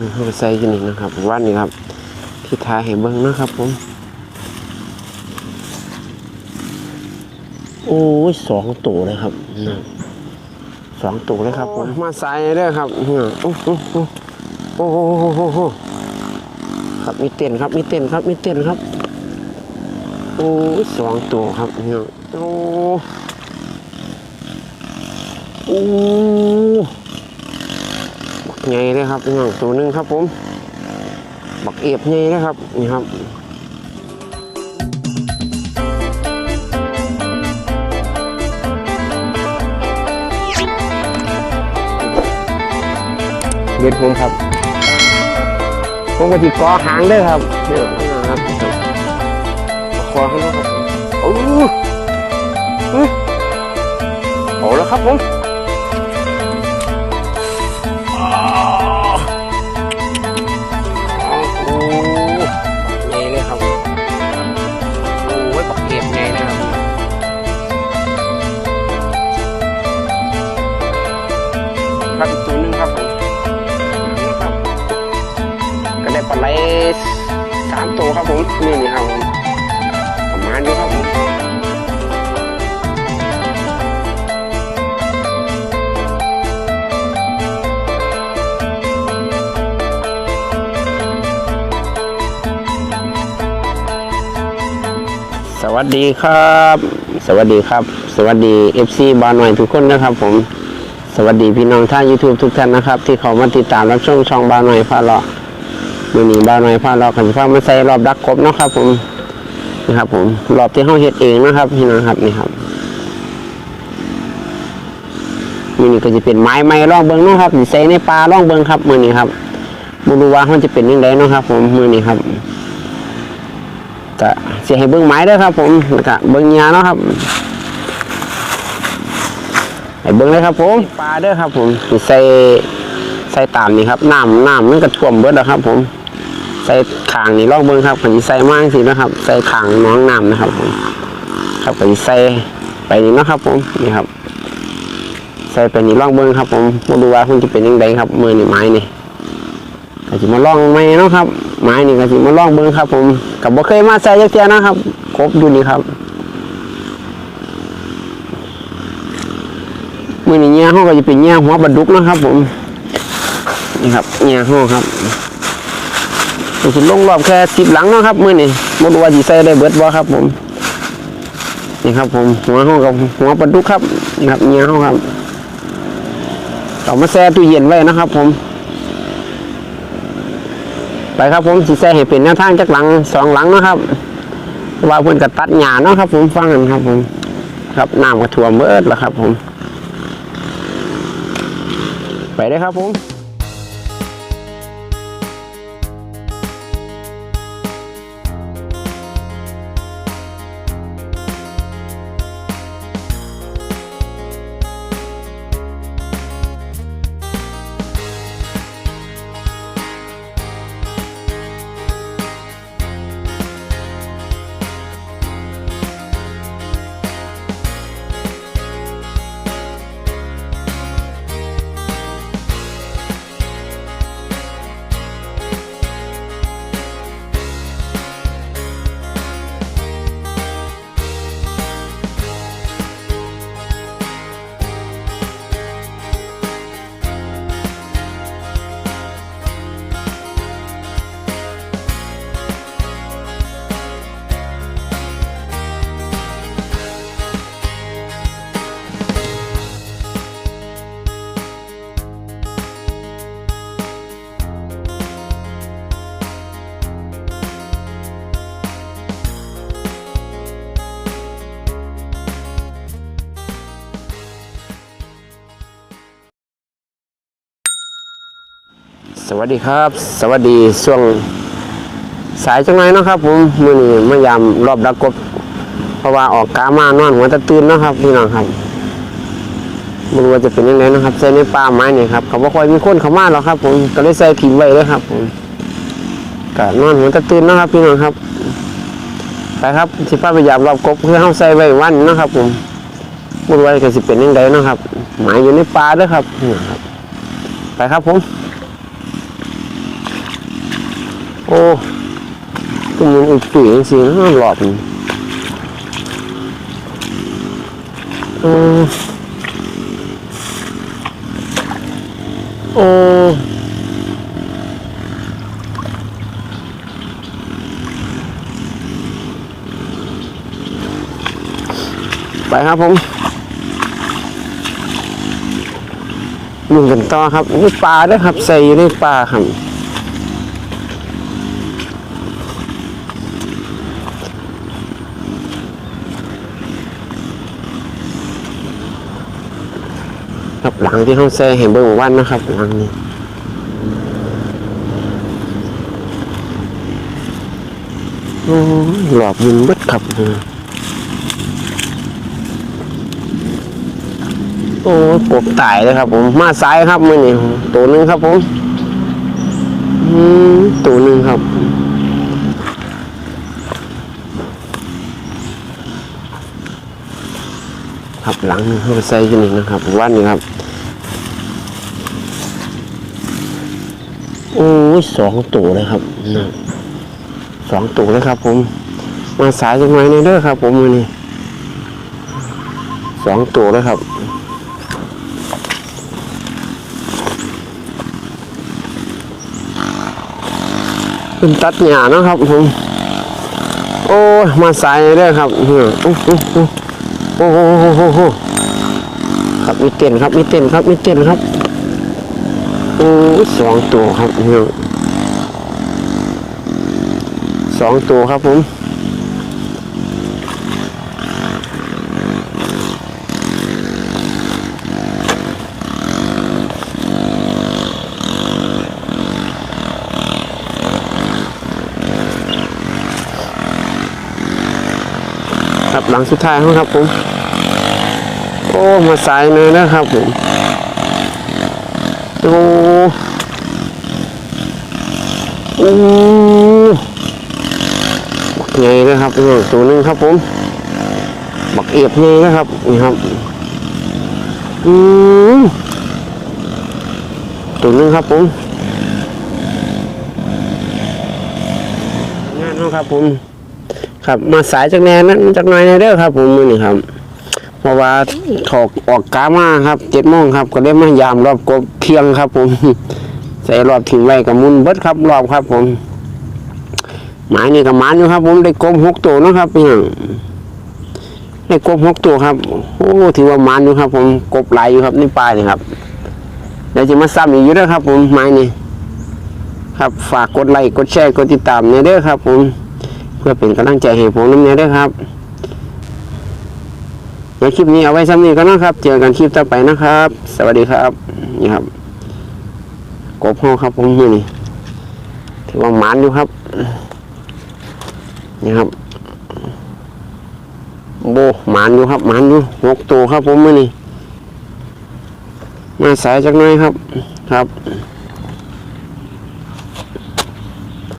นี่เขาไปใส่กันนี่นะครับวันนี้ครับ ที่ท้ายให้เบิ้งนะครับผม โอ้ยสองตัวเลยครับนะสองตัวเลยครับผมมาใส่เด้อครับโอ้โหโอ้โหครับมีเต้นครับมีเต้นครับมีเต้นครับ โอ้ยสองตัวครับเนี่ยโอ้โอ้ ใหญ่เลยครับเนี่ยตัวหนึ่งครับผมบักเอฟใหญ่เลยครับนี่ครับเด็ดผมครับผมก็จิดกอหางด้วยครับเนี่ยนะครับคอให้นะครับโอ้อื้อเอาแล้วครับผมามตัวครับผมนี่นี่ครับผมประมาณนี้ครับสวัสดีครับ สวัสดีครับ สวัสดี FC บาหน่อยทุกคนนะครับ ผมสวัสดีพี่น้องท่าน YouTube ทุกท่านนะครับ ที่เขามาติดตามรับชมช่องบาวหน่อยพาเลาะ มือนี้บาวหน่อยพาเลาขันฟ้ามาใส่รอบดักกบเนาะครับ ผมนะครับ ผมรอบที่ห้องเฮ็ดเองนะครับพี่น้องครับนี่ครับมือนี้ก็จะเป็นไม้ไม้ร่องเบิงเนาะครับใส่ในปลาร่องเบิงครับมือนี้ครับบรู้ว่ามันจะเป็นยังไงเนาะครับ ผมมือนี้ครับก็เสียให้เบิ้งไม้ด้วยครับ ผมแล้วก็เบิ้งยาเนาะครับให้เบิ้งเลยครับผมปลาเด้อครับ ผมใส่ใส่ตามนี่ครับน้ำน้ำมันก็ท่วมเบิดแล้วครับ ผม ใส่ขางนี่ลองเบิ้งครับขันใส่มากสินะครับ ใส่ขางน้องน้ำนะครับผมครับขันใส่ไปนี่นะครับ ผมนี่ครับ ใส่ไปนี่ลองเบิ้งครับ ผมมาดูว่าคุณจะเป็นยังไงครับมือนี่ไม้นี่ก็สิมาลองไมเนะครับ ไม้นี่ก็สิมาลองเบิ้งครับ ผมกับบ่เคยมาใส่ยักเทียนะครับ ครบอยู่นี่ครับมือนี้เงี้ยห้องก็จะเป็นเงี้ยหัวบรรดุกนะครับ ผมนี่ครับเงี้ยห้องครับ ผมจะลงรอบแค่สิบหลังเนาะครับมือนี้มดว่าจีใส่ได้เบิดบ่ครับ ผมนี่ครับ ผมหัวห้องกับหัวบรรดุกครับนี่ครับเงี้ยห้องครับเอามาแช่ตู้เย็นไว้นะครับ ผม ไปครับผมสีแซ่ให้เป็นแนวทางจากหลังสองหลังนะครับว่าเพื่อนกับตัดหญ้าเนาะครับ ผมฟังกันครับ ผม ครับน้ำก็ท่วเบิดแล้วครับ ผม ไปได้ครับผม สวัสดีครับ สวัสดีช่วงสายจังไรนะครับผมมือนี้มายามรอบดักกบ เพราะว่าออกกามานอนหัวตะตื่นนะครับพี่น้องครับไม่รู้ว่าจะเป็นยังไงนะครับใส่ในป่าไม้นี่ครับเขาบอกคอยมีคนเขามาหรอกครับ ผมก็เลยใส่ถิ่มไว้เลยครับผมก็นอนหัวตะตื่นนะครับ พี่น้องครับไปครับสิป้าไปยามรอบกบเพื่อเข้าใส่ไว้วันนะครับ ผมไม่รู้ว่าจะสิเป็นยังไงนะครับ หมายอยู่ในป่าด้วยครับไปครับผม อ้ก็มันอุดตุ๋ยจริงๆนะหลอดนี่อืมโอ้ไปครับผมมึงกันต่อครับนี่ปลาด้วยครับ ใส่อยู่ในปลาครับ ครับ หลังที่เขาแซ่เห็นเบอร์วันนะครับ หลังนี้หลอบยิงบิดครับโอ้ยปกตายเลยครับ ผมมาซ้ายครับมือนี่ตัวหนึ่งครับผมอืมตัวหนึ่งครับ ครับหลังเขาไปใส่กันอีกนะครับวันนี้ครับ โอ้ยสองตัวเลยครับนะสองตัวเลยครับ ผม มาสายจังไงเนี่ยเด้อครับ ผมมือนี้สองตัวเลยครับเป็นตัดหญ้าเนาะครับผม โอ้มาสายเด้อครับเฮ้ย โอ้โหโหโหครับมีเต้นครับมีเต้นครับมีเต้นครับโอ้สองตัวครับเฮ้ยสองตัวครับผม หลังสุดท้ายครับผม โอ้มาสายเลยนะครับผมโอ้โอ้บักใหญ่นะครับตัวหนึงครับผมบักเอียบใหญ่นะครับนี่ครับอืมตัวหนึงครับผมงานนาะครับผม ครับมาสายจากแนนนั้นจากหน่อยในเด้อครับ ผมมือนี่ครับเพราะว่าถอกออกกามาครับเจ็ดโมงครับ ก็ได้มายามรอบกบเที่ยงครับ ผม ใส่รอบทิ้งไว้กับมุนเบิดครับรอบครับ ผมหมายนี่กับหมานอยู่ครับ ผมได้กบหกตัวเนาะครับพี่น้องได้กบหกตัวครับโอ้ถือว่าหมานอยู่ครับ ผมกบหลายอยู่ครับนี่ปลายนี่ครับเดี๋ยวจะมาซ้ำอีกอยู่เด้อครับ ผมหมายนี่ครับฝากกดไลค์กดแชร์กดติดตามเนี่ยเด้อครับ ผมเพื่อเป็นกำลังใจให้ผมน้ำเนี้ยด้วยครับเดี๋ยวคลิปนี้เอาไว้ซ้ำนี้ก็นะครับ เจอกันคลิปต่อไปนะครับ สวัสดีครับนี่ครับกบห้อครับผมนี่นี่ถือว่าหมานอยู่ครับนี่ครับโบหมานอยู่ครับหมานอยู่หกตัวครับผมมือนี่มาสายจากหน้อยครับครับ